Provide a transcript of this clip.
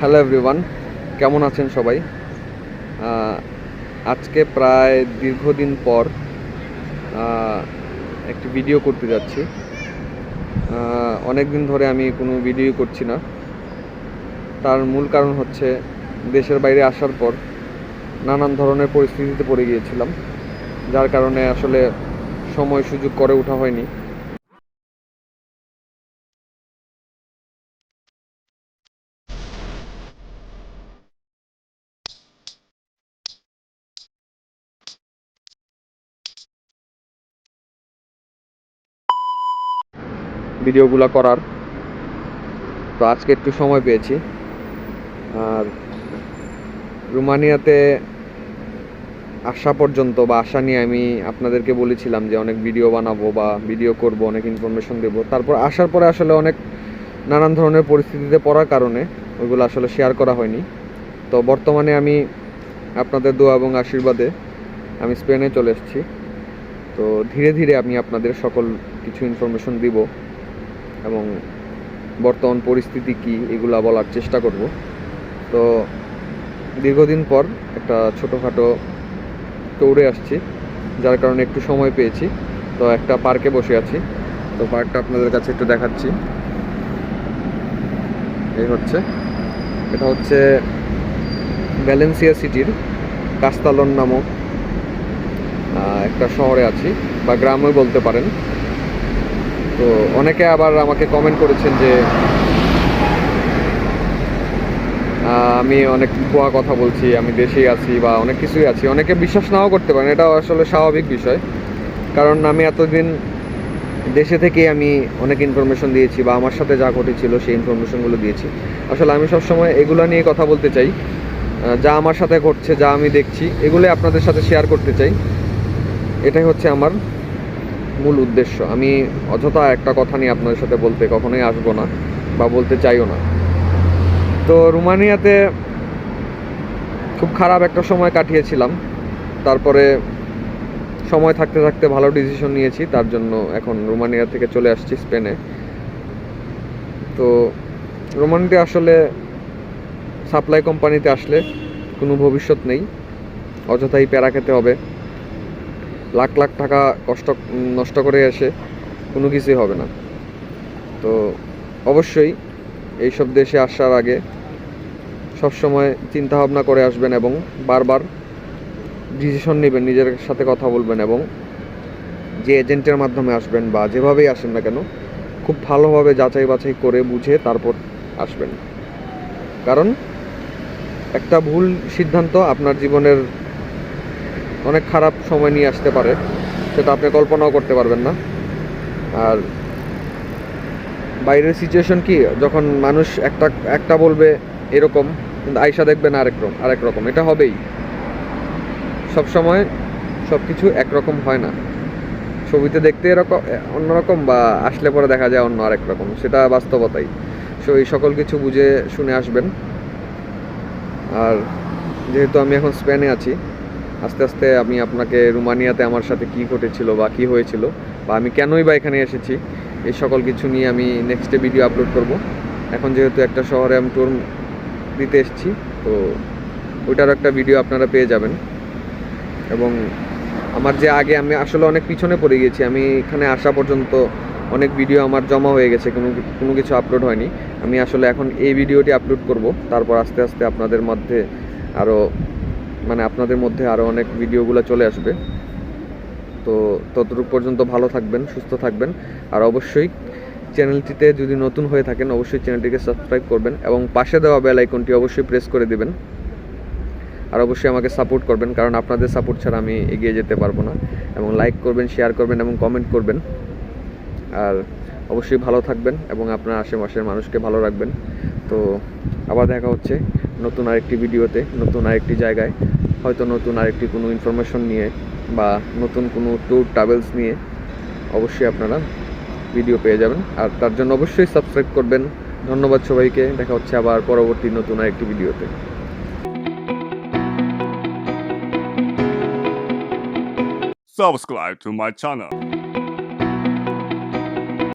Hello everyone কেমন আছেন সবাই? আজকে প্রায় দীর্ঘদিন পর একটি ভিডিও করতে যাচ্ছি। অনেক দিন ধরে আমি কোনো ভিডিও করছি না। তার মূল কারণ হচ্ছে, দেশের বাইরে আসার পর নানান ধরনের পরিস্থিতিতে পড়ে গিয়েছিলাম, যার কারণে আসলে সময় সুযোগ করে ওঠা হয়নি। ভিডিওগুলো করার। তো আজকে একটু সময় পেয়েছি। আর রোমানিয়াতে আসা পর্যন্ত বা আসা নিয়ে আমি আপনাদেরকে বলেছিলাম যে অনেক ভিডিও বানাবো বা ভিডিও করব, অনেক ইনফরমেশন দেব। তারপর আসার পরে আসলে অনেক নানান ধরনের পরিস্থিতিতে পড়ার কারণে ওইগুলো আসলে শেয়ার করা হয়নি। তো বর্তমানে আমি আপনাদের দোয়া এবং আশীর্বাদে আমি স্পেনে চলে এসেছি। তো ধীরে ধীরে আমি আপনাদের সকল কিছু ইনফরমেশন দিব। এবং বর্তমান পরিস্থিতি কি, এগুলা বলার চেষ্টা করব। তো দীর্ঘদিন পর একটা ছোটোখাটো ট্যুরে আসছি, যার কারণে একটু সময় পেয়েছি। তো একটা পার্কে বসে আছি। তো পার্কটা আপনাদের কাছে একটু দেখাচ্ছি। এই হচ্ছে। এটা হচ্ছে ভ্যালেন্সিয়া সিটির কাস্তালন নামক একটা শহরে আছি, বা গ্রামে বলতে পারেন। তো অনেকে আবার আমাকে কমেন্ট করেছেন যে আমি অনেক ভুয়া কথা বলছি, আমি দেশেই আছি বা অনেক কিছুই আছি। অনেকে বিশ্বাস নাও করতে পারেন এটা আসলে স্বাভাবিক বিষয়। কারণ আমি এতদিন দেশে থেকে আমি অনেক ইনফরমেশন দিয়েছি বা আমার সাথে যা ঘটেছিল সেই ইনফরমেশনগুলো দিয়েছি। আসলে আমি সবসময় এগুলো নিয়ে কথা বলতে চাই। যা আমার সাথে ঘটছে, যা আমি দেখছি, এগুলোই আপনাদের সাথে শেয়ার করতে চাই। এটাই হচ্ছে আমার মূল উদ্দেশ্য। আমি অযথা একটা কথা নিয়ে আপনাদের সাথে বলতে কখনোই আসব না বা বলতে চাইও না। তো রোমানিয়াতে খুব খারাপ একটা সময় কাটিয়েছিলাম। তারপরে সময় থাকতে থাকতে ভালো ডিসিশন নিয়েছি। তার জন্য এখন রোমানিয়া থেকে চলে আসছি স্পেনে। তো রোমানিতে আসলে সাপ্লাই কোম্পানিতে আসলে কোনো ভবিষ্যৎ নেই। অযথাই প্যারা খেতে হবে। লাখ লাখ টাকা কষ্ট, নষ্ট করে এসে কোনো কিছুই হবে না। তো অবশ্যই এইসব দেশে আসার আগে সবসময় চিন্তা ভাবনা করে আসবেন এবং বারবার ডিসিশন নেবেন, নিজের সাথে কথা বলবেন এবং যে এজেন্টের মাধ্যমে আসবেন বা যেভাবেই আসেন না কেন, খুব ভালোভাবে যাচাই বাছাই করে বুঝে তারপর আসবেন। কারণ একটা ভুল সিদ্ধান্ত আপনার জীবনের অনেক খারাপ সময় নিয়ে আসতে পারে, সেটা আপনি কল্পনাও করতে পারবেন না। আর বাইরের সিচুয়েশন কি? যখন মানুষ একটা একটা বলবে এরকম, কিন্তু আয়সা দেখবেন আরেক রকম আরেক রকম। এটা হবেই। সব সময় সব কিছু একরকম হয় না। ছবিতে দেখতে এরকম অন্যরকম বা আসলে পরে দেখা যায় অন্য আরেক রকম, সেটা বাস্তবতাই। সো এই সকল কিছু বুঝে শুনে আসবেন। আর যেহেতু আমি এখন স্পেনে আছি আস্তে আস্তে আমি আপনাকে রোমানিয়াতে আমার সাথে কি ঘটেছিল বা কি হয়েছিল বা আমি কেনই বা এখানে এসেছি, এই সকল কিছু নিয়ে আমি নেক্সটে ভিডিও আপলোড করব। এখন যেহেতু একটা শহরে আমি ট্যুর দিতে এসেছি, তো ওইটার একটা ভিডিও আপনারা পেয়ে যাবেন। এবং আমার যে আগে আমি আসলে অনেক পিছনে পড়ে গিয়েছি, আমি এখানে আসা পর্যন্ত অনেক ভিডিও আমার জমা হয়ে গেছে, কোনো কোনো কিছু আপলোড হয়নি। আমি আসলে এখন এই ভিডিওটি আপলোড করব, তারপর আস্তে আস্তে আপনাদের মধ্যে আরও মানে আপনাদের মধ্যে আরও অনেক ভিডিওগুলো চলে আসবে। তো ততটুকু পর্যন্ত ভালো থাকবেন, সুস্থ থাকবেন। আর অবশ্যই চ্যানেলটিতে যদি নতুন হয়ে থাকেন, অবশ্যই চ্যানেলটিকে সাবস্ক্রাইব করবেন এবং পাশে দেওয়া বেল আইকনটি অবশ্যই প্রেস করে দিবেন। আর অবশ্যই আমাকে সাপোর্ট করবেন, কারণ আপনাদের সাপোর্ট ছাড়া আমি এগিয়ে যেতে পারব না। এবং লাইক করবেন শেয়ার করবেন এবং কমেন্ট করবেন। আর অবশ্যই ভালো থাকবেন এবং আপনার আশেপাশের মানুষকে ভালো রাখবেন। তো আবার দেখা হচ্ছে নতুন আরেকটি ভিডিওতে, নতুন আরেকটি জায়গায়। হয়তো নতুন আরেকটি কোনো ইনফরমেশন নিয়ে বা নতুন কোনো ট্যুর ট্রাভেলস নিয়ে অবশ্যই আপনারা ভিডিও পেয়ে যাবেন। আর তার জন্য অবশ্যই সাবস্ক্রাইব করবেন। ধন্যবাদ সবাইকে। দেখা হচ্ছে আবার পরবর্তী নতুন আরেকটি ভিডিওতে। Subscribe to my channel.